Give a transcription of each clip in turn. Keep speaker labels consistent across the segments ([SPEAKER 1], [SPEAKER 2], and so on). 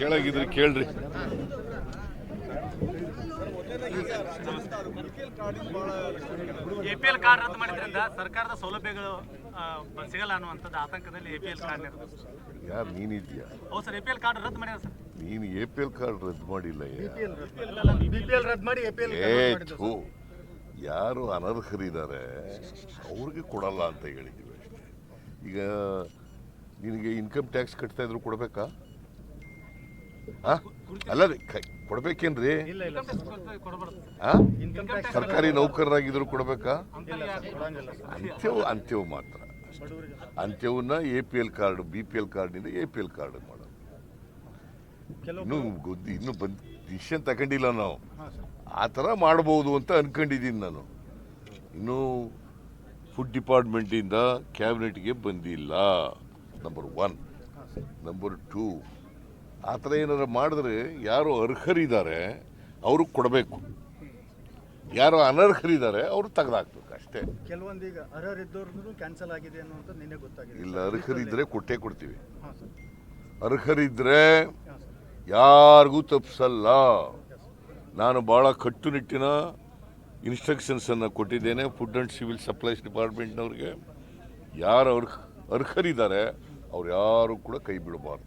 [SPEAKER 1] ಕೇಳಾಗಿದ್ರೆ ಕೇಳ್ರಿ.
[SPEAKER 2] APL P L card ರದ್ದು ಮಾಡಿದ್ರಿಂದ ಸರ್ಕಾರದ ಸೌಲಭ್ಯಗಳು ಸಿಗಲ್ಲ ಅನ್ನುವಂಥದ್ದು ಆತಂಕದಲ್ಲಿ ಎಪಿಎಲ್ ಪಿ ಎಲ್ ಕಾರ್ಡ್
[SPEAKER 1] ಯಾರು ನೀನಿದ್ಯಾ?
[SPEAKER 2] ಹೌದು sir APL P L card ರದ್ದು ಮಾಡಿದ ಸರ್.
[SPEAKER 1] ನೀನು ಎ ಪಿ ಎಲ್ ಕಾರ್ಡ್ ರದ್ದು ಮಾಡಿಲ್ಲ.
[SPEAKER 3] ಬಿಪಿಎಲ್ ರದ್ದು ಮಾಡಿ ಎಪಿಎಲ್
[SPEAKER 1] ಯಾರು ಅನರ್ಹರಿದ್ದಾರೆ ಅವ್ರಿಗೆ ಕೊಡಲ್ಲ ಅಂತ ಹೇಳಿದ್ದೀವಿ ಅಷ್ಟೇ. ಈಗ ನಿನಗೆ ಇನ್ಕಮ್ ಟ್ಯಾಕ್ಸ್ ಕಟ್ತಾ ಇದ್ರು ಕೊಡ್ಬೇಕಾ? ಅಲ್ಲ ರೀ, ಕ- ಕೊಡ್ಬೇಕೇನ್ರಿ? ಸರ್ಕಾರಿ ನೌಕರರಾಗಿದ್ರು ಕೊಡ್ಬೇಕಾ? ಅಂತ್ಯವು ಅಂತ್ಯವು ಮಾತ್ರ. ಅಂತ್ಯವನ್ನ A P L card B P L ಕಾರ್ಡ್ನಿಂದ ಎ ಪಿ ಎಲ್ ಕಾರ್ಡ್ ಮಾಡೋದು. ಇನ್ನು ಗೊತ್ತು ಇನ್ನೂ ಬಂದ್ ಡಿಸಿಷನ್ ತಗೊಂಡಿಲ್ಲ ನಾವು. ಆ ಥರ ಮಾಡ್ಬೋದು ಅಂತ ಅನ್ಕೊಂಡಿದ್ದೀನಿ ನಾನು. ಇನ್ನು ಫುಡ್ ಡಿಪಾರ್ಟ್ಮೆಂಟಿಂದ ಕ್ಯಾಬಿನೆಟ್ಗೆ ಬಂದಿಲ್ಲ. ನಂಬರ್ ಒನ್ ನಂಬರ್ ಟೂ ಆ ಥರ ಏನಾದ್ರು ಮಾಡಿದ್ರೆ ಯಾರು ಅರ್ಹರಿದ್ದಾರೆ ಅವ್ರಿಗೆ ಕೊಡಬೇಕು. ಯಾರು ಅನರ್ಹರಿದ್ದಾರೆ ಅವರು ತೆಗೆದಾಕ್ಬೇಕು ಅಷ್ಟೇ.
[SPEAKER 3] ಕೆಲವೊಂದೀಗ ಅರ್ಹರಿದ್ದವ್ರು ಕ್ಯಾನ್ಸಲ್ ಆಗಿದೆ ನಿನ್ನೆ ಗೊತ್ತಾಗಿದೆ.
[SPEAKER 1] ಇಲ್ಲ ಅರ್ಹರಿದ್ರೆ ಕೊಟ್ಟೇ ಕೊಡ್ತೀವಿ. ಅರ್ಹರಿದ್ರೆ ಯಾರಿಗೂ ತಪ್ಪಿಸಲ್ಲ ನಾನು ಭಾಳ ಕಟ್ಟುನಿಟ್ಟಿನ ಇನ್ಸ್ಟ್ರಕ್ಷನ್ಸನ್ನು ಕೊಟ್ಟಿದ್ದೇನೆ ಫುಡ್ ಆ್ಯಂಡ್ ಸಿವಿಲ್ ಸಪ್ಲೈಸ್ ಡಿಪಾರ್ಟ್ಮೆಂಟ್ನವ್ರಿಗೆ ಯಾರು ಅರ್ಹ ಅರ್ಹರಿದ್ದಾರೆ ಅವ್ರು ಯಾರು ಕೂಡ ಕೈ ಬಿಡಬಾರ್ದು.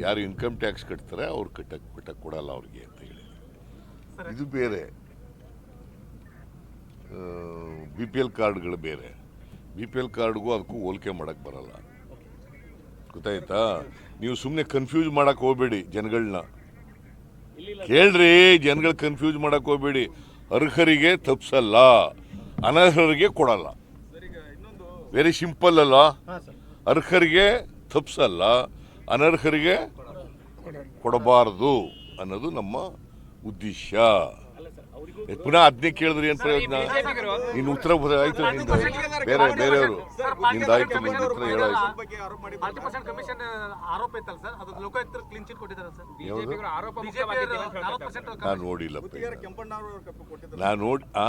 [SPEAKER 1] ಯಾರು ಇನ್ಕಮ್ ಟ್ಯಾಕ್ಸ್ ಕಟ್ತಾರೆ ಅವ್ರು ಕಟ್ಟಕ್ಕೆ ಕಟ್ಟಕ್ಕೆ ಕೊಡಲ್ಲ ಅವ್ರಿಗೆ ಅಂತ ಹೇಳಿ ಇದು ಬೇರೆ. ಬಿ ಪಿ ಎಲ್ ಕಾರ್ಡ್ಗಳು ಬೇರೆ. ಬಿ ಪಿ ಎಲ್ ಕಾರ್ಡ್ಗೂ ಅದಕ್ಕೂ ಹೋಲಿಕೆ ಮಾಡೋಕ್ಕೆ ಬರಲ್ಲ. ಗೊತ್ತಾಯ್ತಾ? ನೀವು ಸುಮ್ಮನೆ ಕನ್ಫ್ಯೂಸ್ ಮಾಡಕ್ಕೆ ಹೋಗ್ಬೇಡಿ ಜನಗಳನ್ನ ಕೇಳ್ರಿ ಜನಗಳು ಕನ್ಫ್ಯೂಸ್ ಮಾಡೋಕ್ಕೆ ಹೋಗಬೇಡಿ. ಅರ್ಹರಿಗೆ ತಪ್ಸಲ್ಲ ಅನರ್ಹರಿಗೆ ಕೊಡಲ್ಲ. ವೆರಿ ಸಿಂಪಲ್ ಅಲ್ಲ ಅರ್ಹರಿಗೆ ತಪ್ಸಲ್ಲ. ಅನರ್ಹರಿಗೆ ಕೊಡಬಾರದು ಅನ್ನೋದು ನಮ್ಮ ಉದ್ದೇಶ. ಪುನಃ ಅದನ್ನೇ ಕೇಳಿದ್ರೆ ಏನ್ ಪ್ರಯೋಜನ? ನಿನ್ನ ಉತ್ತರ ಆಯ್ತು ನಿಂದು ಬೇರೆ ಬೇರೆಯವರು. ನಿಂದಾಯ್ತು ನಿಂದ ಉತ್ತರ ಹೇಳಾಯ್ತು.
[SPEAKER 2] ಫಾರ್ಟಿ ಪರ್ಸೆಂಟ್ ಕಮಿಷನ್ ಆರೋಪ ಇತ್ತಲ್ಲ ಸರ್? ಅದು ಲೋಕಾಯುಕ್ತರು ಕ್ಲೀನ್ ಚಿಟ್ ಕೊಟ್ಟಿದ್ದಾರೆ ಸರ್.
[SPEAKER 1] ಯಾವುದು?
[SPEAKER 2] ಆರೋಪ ಪರ್ಸೆಂಟ್
[SPEAKER 1] ನಾನು ನೋಡಿಲ್ಲಪ್ಪ ನಾನು ನೋಡಿ ಆ?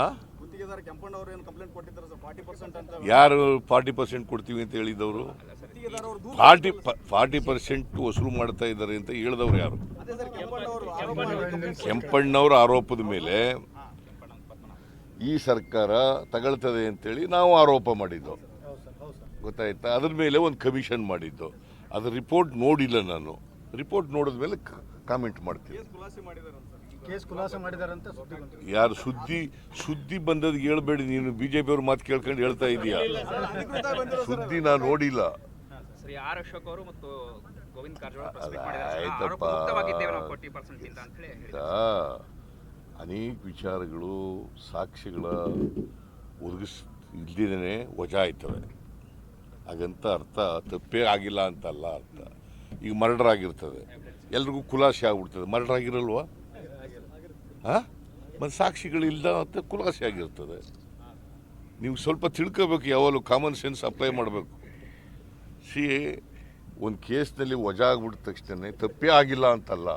[SPEAKER 4] ಗುತ್ತಿಗೆದಾರ ಕೆಂಪಣ್ಣವರು ಏನು ಕಂಪ್ಲೇಂಟ್ ಕೊಟ್ಟಿದ್ದಾರೆ ಸರ್? ಫಾರ್ಟಿ ಪರ್ಸೆಂಟ್ ಅಂತ
[SPEAKER 1] ಯಾರು ಫಾರ್ಟಿ ಪರ್ಸೆಂಟ್ ಕೊಡ್ತೀವಿ ಅಂತ ಹೇಳಿದವರು?
[SPEAKER 4] ಗುತ್ತಿಗೆದಾರ ಅವರು ದೂರ
[SPEAKER 1] ಫಾರ್ಟಿ ಫಾರ್ಟಿ ಪರ್ಸೆಂಟ್ ವಸೂಲು ಮಾಡ್ತಾ ಇದ್ದಾರೆ ಅಂತ ಹೇಳಿದವರು ಯಾರು?
[SPEAKER 4] ಅದೇ ಸರ್ ಕೆಂಪಣ್ಣವರು ಆರೋಪ ಮಾಡಿ
[SPEAKER 1] ಕೆಂಪಣ್ಣವರ ಆರೋಪದ ಮೇಲೆ ಈ ಸರ್ಕಾರ ತಗೊಳ್ತದೆ ಅಂತೇಳಿ ನಾವು ಆರೋಪ ಮಾಡಿದ್ದು.
[SPEAKER 3] ಹೌದು ಸರ್ ಹೌದು ಸರ್
[SPEAKER 1] ಗೊತ್ತಾಯ್ತಾ? ಅದ್ರ ಮೇಲೆ ಒಂದು ಕಮಿಷನ್ ಮಾಡಿದ್ದು. ಅದ್ರ ರಿಪೋರ್ಟ್ ನೋಡಿಲ್ಲ ನಾನು. ರಿಪೋರ್ಟ್ ನೋಡಿದ ಮೇಲೆ ಕಾಮೆಂಟ್ ಮಾಡ್ತೀನಿ.
[SPEAKER 4] ಖುಲಾಸೆ ಮಾಡಿದ್ದಾರೆ ಸರ್
[SPEAKER 3] ಕೇಸ್ ಖುಲಾಸೆ ಮಾಡಿದಾರಂತ ಸುದ್ದಿ ಬಂತು.
[SPEAKER 1] ಯಾರು ಸುದ್ದಿ ಸುದ್ದಿ ಬಂದದ್ದು ಹೇಳ್ಬೇಡಿ ನೀನು ಬಿಜೆಪಿ ಅವ್ರ ಮಾತು ಕೇಳ್ಕೊಂಡು ಹೇಳ್ತಾ ಇದೀಯಾ? ಸುದ್ದಿ ನಾನು ನೋಡಿಲ್ಲ.
[SPEAKER 5] ಶ್ರೀ ಆರ್ ಅಶೋಕ್ ಅವರು ಮತ್ತು ಗೋವಿಂದ್ ಕಾರಜೋಳ ಪ್ರೆಸ್
[SPEAKER 1] ಅದ
[SPEAKER 5] ಮೀಟ್ ಮಾಡಿದ್ದಾರೆ ಸರ್.
[SPEAKER 1] ಆಯ್ತಪ್ಪ.
[SPEAKER 5] ಮುಕ್ತವಾಗಿದ್ದೇವೆ ನಾವು ಫೋರ್ಟಿ ಪರ್ಸೆಂಟ್ ಇಂದ ಅಂತ ಹೇಳಿ ಹೇಳಿದ್ದಾರೆ.
[SPEAKER 1] ಅನೇಕ ವಿಚಾರಗಳು ಸಾಕ್ಷಿಗಳ ಒದಗಿಸ್ ಇಲ್ದಿದ್ದೇನೆ ವಜಾ ಆಯ್ತವೆ. ಹಾಗಂತ ಅರ್ಥ ತಪ್ಪೇ ಆಗಿಲ್ಲ ಅಂತಲ್ಲ ಅರ್ಥ. ಈಗ ಮರ್ಡರ್ ಆಗಿರ್ತದೆ. ಎಲ್ರಿಗೂ ಖುಲಾಸೆ ಆಗ್ಬಿಡ್ತದೆ. ಮರ್ಡರ್ ಆಗಿರಲ್ವಾ? ಮತ್ತು ಸಾಕ್ಷಿಗಳಿಲ್ಲ ಅಂತ ಖುಲಾಸೆ ಆಗಿರ್ತದೆ. ನೀವು ಸ್ವಲ್ಪ ತಿಳ್ಕೋಬೇಕು ಯಾವಾಗಲೂ ಕಾಮನ್ ಸೆನ್ಸ್ ಅಪ್ಲೈ ಮಾಡಬೇಕು. ಸಿ ಒಂದು ಕೇಸ್ನಲ್ಲಿ ವಜಾ ಆಗ್ಬಿಟ್ಟ ತಕ್ಷಣ ತಪ್ಪೇ ಆಗಿಲ್ಲ ಅಂತಲ್ಲ.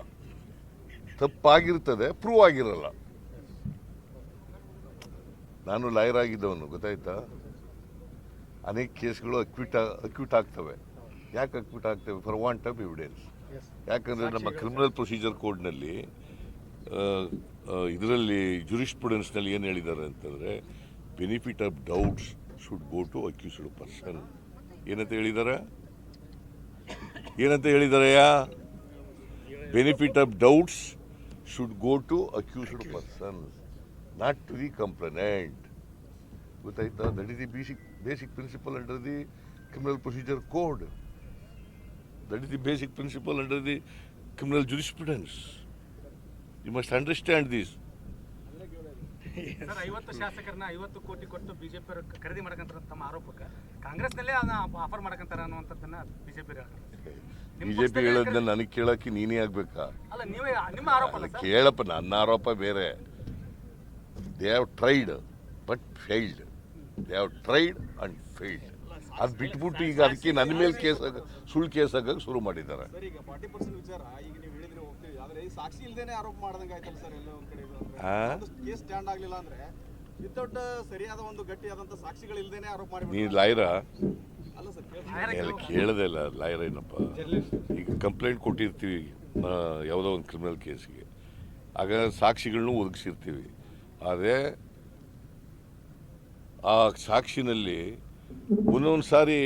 [SPEAKER 1] ತಪ್ಪಾಗಿರ್ತದೆ ಪ್ರೂವ್ ಆಗಿರಲ್ಲ. ನಾನು ಲಾಯರ್ ಆಗಿದ್ದವನು ಗೊತ್ತಾಯ್ತಾ? ಅನೇಕ ಕೇಸ್ಗಳು ಅಕ್ವಿಟ್ ಅಕ್ವಿಟ್ ಆಗ್ತವೆ. ಯಾಕೆ ಅಕ್ವಿಟ್ ಆಗ್ತವೆ? ಫಾರ್ ವಾಂಟ್ ಆಫ್ ಎವಿಡೆನ್ಸ್ ಯಾಕಂದರೆ ನಮ್ಮ ಕ್ರಿಮಿನಲ್ ಪ್ರೊಸೀಜರ್ ಕೋಡ್ನಲ್ಲಿ ಇದರಲ್ಲಿ ಜುರಿಸ್ಪ್ರುಡೆನ್ಸ್ನಲ್ಲಿ ಏನು ಹೇಳಿದ್ದಾರೆ ಅಂತಂದರೆ benefit of doubts should go to accused person ಏನಂತ ಹೇಳಿದ್ದಾರೆ ಏನಂತ ಹೇಳಿದಾರೆಯಾ benefit of doubts should go to accused person not to the complainant ಗೊತ್ತಾಯ್ತಾ? That is the basic basic principle under the criminal procedure code that is the basic principle under the criminal jurisprudence you must understand these
[SPEAKER 2] ಐವತ್ತು ಶಾಸಕರನ್ನ ಐವತ್ತು ಕೋಟಿ ಕೊಟ್ಟು BJP ಖರೀದಿ ಮಾಡಕಂತಾರ ತಮ್ಮ ಆರೋಪಕ್ಕೆ. ಕಾಂಗ್ರೆಸ್ನಲ್ಲೇ ಅದನ್ನ ಆಫರ್ ಮಾಡಕಂತಾರ ಅನ್ನುವಂಥದ್ದನ್ನ ಬಿಜೆಪಿ
[SPEAKER 1] ಬಿಜೆಪಿ ಹೇಳೋದನ್ನ ನನಗೆ ಕೇಳಕ್ಕೆ ನೀನೇ ಆಗ್ಬೇಕಾ?
[SPEAKER 2] ಅಲ್ಲ ನೀವೇ ನಿಮ್ಮ ಆರೋಪ ಅಲ್ಲ
[SPEAKER 1] ಕೇಳಪ್ಪ ನನ್ನ ಆರೋಪ ಬೇರೆ. They have tried but failed they have tried and failed ಅದು ಬಿಟ್ಬಿಟ್ಟು ಈಗ ಅದಕ್ಕೆ ನನ್ನ ಮೇಲೆ ಕೇಸ್ ಸುಳ್ಳು ಕೇಸ್ ಹಾಕಕ್ಕೆ ಶುರು ಮಾಡಿದ್ದಾರೆ.
[SPEAKER 4] ಆದ್ರೆ ಈ ಸಾಕ್ಷಿ ಇಲ್ದೇನೆ ಆರೋಪ ಮಾಡ್ದಂಗೆ ಆಯ್ತಲ್ಲ ಸರ್ ಎಲ್ಲ ಒಂದ್ ಕಡೆ ಇದು ಅಂದ್ರೆ.
[SPEAKER 1] ಆ?
[SPEAKER 4] ಒಂದು ಕೇಸ್ ಸ್ಟ್ಯಾಂಡ್ ಆಗ್ಲಿಲ್ಲ ಅಂದ್ರೆ ವಿತೌಟ್ ಸರಿಯಾದ ಒಂದು ಗಟ್ಟಿಯಾದಂತ ಸಾಕ್ಷಿಗಳು ಇಲ್ದೇನೆ ಆರೋಪ ಮಾಡಿ
[SPEAKER 1] ನೀನು ಲಾಯರ
[SPEAKER 4] ಅಲ್ಲ ಸರ್
[SPEAKER 1] ಎಲ್ಲ ಕೇಳದೆ ಇಲ್ಲ ಲಾಯರ್ ಏನಪ್ಪ? ಈಗ ಕಂಪ್ಲೇಂಟ್ ಕೊಟ್ಟಿರ್ತೀವಿ ಆ, ಯಾವುದೋ ಒಂದು ಕ್ರಿಮಿನಲ್ ಕೇಸ್ಗೆ ಆಗ ಸಾಕ್ಷಿಗಳನ್ನು ಒದಗಿಸಿರ್ತೀವಿ. ಆದರೆ ಆ ಸಾಕ್ಷಿನಲ್ಲಿ ಒಂದೊಂದು ಸಾರಿ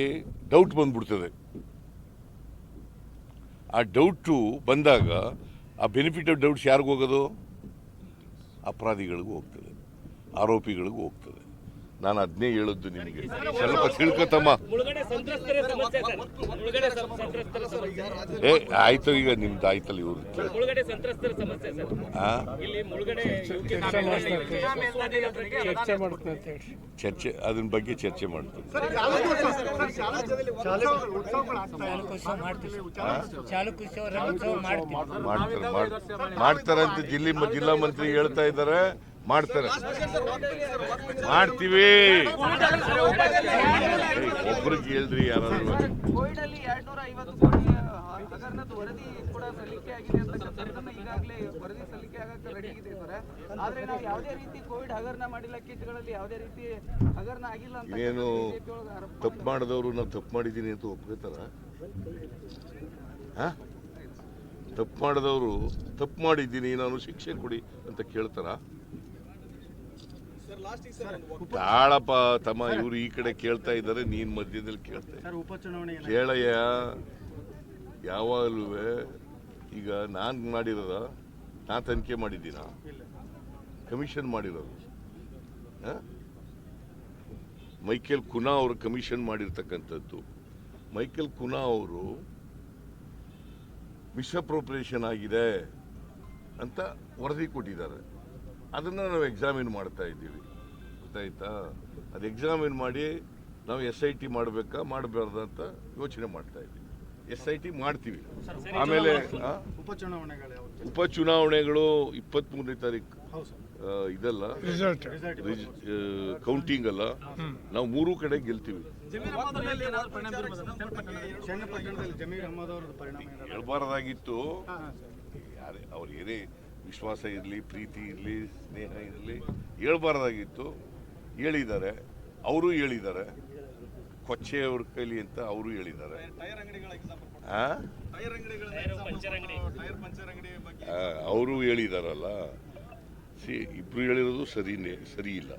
[SPEAKER 1] ಡೌಟ್ ಬಂದ್ಬಿಡ್ತದೆ. ಆ ಡೌಟು ಬಂದಾಗ ಆ ಬೆನಿಫಿಟ್ ಆಫ್ ಡೌಟ್ಸ್ ಯಾರಿಗೂ ಹೋಗೋದು? ಅಪರಾಧಿಗಳಿಗೂ ಹೋಗ್ತದೆ. ಆರೋಪಿಗಳಿಗೂ ಹೋಗ್ತದೆ. ನಾನು ಅದನ್ನೇ ಹೇಳದ್ದು ನಿಮಗೆ. ಸ್ವಲ್ಪ ತಿಳ್ಕೊತಮ್ಮ
[SPEAKER 6] ಮುಳುಗಡೆ ಸಂತ್ರಸ್ತರ ಸಮಸ್ಯೆ ಸರ್. ಮುಳುಗಡೆ ಸಂ- ಸಂತ್ರಸ್ತರ ಸಮಸ್ಯೆ.
[SPEAKER 1] ಏ ಆಯ್ತು ಈಗ ನಿಮ್ದು ಆಯ್ತಲ್ಲ ಇವ್ರು. ಕೇಳಿ
[SPEAKER 6] ಸಂತ್ರಸ್ತರ ಸಮಸ್ಯೆ ಸರ್.
[SPEAKER 1] ಆ?
[SPEAKER 6] ಇಲ್ಲಿ ಮುಳುಗಡೆ
[SPEAKER 1] ಚರ್ಚೆ ಅದನ್ನ ಬಗ್ಗೆ ಚರ್ಚೆ ಮಾಡ್ತೀವಿ. ಮಾಡ್ತಾರೆ ಮಾಡ್- ಮಾಡ್ತಾರೆ ಅಂತ ಜಿಲ್ಲೆ ಜಿಲ್ಲಾ ಮಂತ್ರಿ ಹೇಳ್ತಾ ಇದ್ದಾರೆ. ಮಾಡ್ತಾರೆ. ಮಾಡ್ತೀವಿ. ಒಬ್ರಿಗೆ ಹೇಳ್ರಿ ಯಾರಾದ್ರೂ
[SPEAKER 7] ಆರೋಪ
[SPEAKER 1] ತಪ್ಪು ಮಾಡಿದವರು ನಾವು ತಪ್ಪು ಮಾಡಿದ್ದೀನಿ ಅಂತ ಒಪ್ಕೋತಾರ? ತಪ್ಪು ಮಾಡಿದವರು ತಪ್ಪು ಮಾಡಿದ್ದೀನಿ ನಾನು ಶಿಕ್ಷೆ ಕೊಡಿ ಅಂತ ಕೇಳ್ತಾರ
[SPEAKER 4] ಸರ್ ಲಾಸ್ಟಿಗೆ ಸರ್ ಒಂದು
[SPEAKER 1] ತಾಳಪ್ಪ ತಮ್ಮ ಇವ್ರು ಈ ಕಡೆ ಕೇಳ್ತಾ ಇದ್ದಾರೆ ನೀನ್ ಮಧ್ಯದಲ್ಲಿ ಕೇಳ್ತಾ? ಕೇಳಯ್ಯ ಯಾವಾಗಲೂ ಈಗ ನಾನು ಮಾಡಿರೋದ ನಾ ತನಿಖೆ ಮಾಡಿದ್ದೀನ? ಕಮಿಷನ್ ಮಾಡಿರೋದು. ಮೈಕೇಲ್ ಮೈಕೆಲ್ ಕುನಾ ಅವರು ಕಮಿಷನ್ ಮಾಡಿರ್ತಕ್ಕಂಥದ್ದು. ಮೈಕೆಲ್ ಕುನಾ ಅವರು ಮಿಸ್ಅಪ್ರೋಪ್ರಿಯೇಷನ್ ಆಗಿದೆ ಅಂತ ವರದಿ ಕೊಟ್ಟಿದ್ದಾರೆ. ಅದನ್ನು ನಾವು ಎಕ್ಸಾಮಿನ್ ಮಾಡ್ತಾ ಇದ್ದೀವಿ. ಗೊತ್ತಾಯ್ತಾ ಅದು ಎಕ್ಸಾಮಿನ್ ಮಾಡಿ ನಾವು ಎಸ್ ಐ ಟಿ ಮಾಡಬೇಕಾ ಮಾಡಬಾರ್ದು ಅಂತ ಯೋಚನೆ ಮಾಡ್ತಾ ಇದ್ದೀವಿ. ಎಸ್ ಐ ಟಿ ಮಾಡ್ತೀವಿ. ಆಮೇಲೆ?
[SPEAKER 3] ಉಪಚುನಾವಣೆಗಳು
[SPEAKER 1] ಇಪ್ಪತ್ತ್ ಮೂರನೇ ತಾರೀಕು.
[SPEAKER 3] ಹೌದು ಸರ್.
[SPEAKER 1] ಇದಲ್ಲ?
[SPEAKER 3] ರಿಸಲ್ಟ್
[SPEAKER 1] ಕೌಂಟಿಂಗ್ ಅಲ್ಲ? ನಾವು ಮೂರು ಕಡೆ ಗೆಲ್ತೀವಿ. ಹೇಳ್ಬಾರ್ದಾಗಿತ್ತು.
[SPEAKER 3] ಹಾಂ ಹಾಂ
[SPEAKER 1] ಯಾರೇ ಅವ್ರು ಏನೇ ವಿಶ್ವಾಸ ಇರಲಿ ಪ್ರೀತಿ ಇರಲಿ ಸ್ನೇಹ ಇರಲಿ ಹೇಳ್ಬಾರ್ದಾಗಿತ್ತು. ಹೇಳಿದ್ದಾರೆ ಅವರು ಹೇಳಿದ್ದಾರೆ ಕೊಚ್ಚೆ ಅವ್ರ ಕೈಲಿ ಅಂತ ಅವರು ಹೇಳಿದ್ದಾರೆ.
[SPEAKER 4] ಟೈರ್ ಅಂಗಡಿಗಳ ಎಕ್ಸಾಂಪಲ್
[SPEAKER 1] ಆ?
[SPEAKER 4] ಟೈರ್ ಅಂಗಡಿಗಳ ಟೈರ್ ಪಂಚರ್ ಅಂಗಡಿ. ಬಗ್ಗೆ.
[SPEAKER 1] ಆ, ಅವರು ಹೇಳಿದಾರಲ್ಲ. ಸಿ ಇಬ್ರು ಹೇಳಿರೋದು ಸರಿನೇ ಸರಿ ಇಲ್ಲ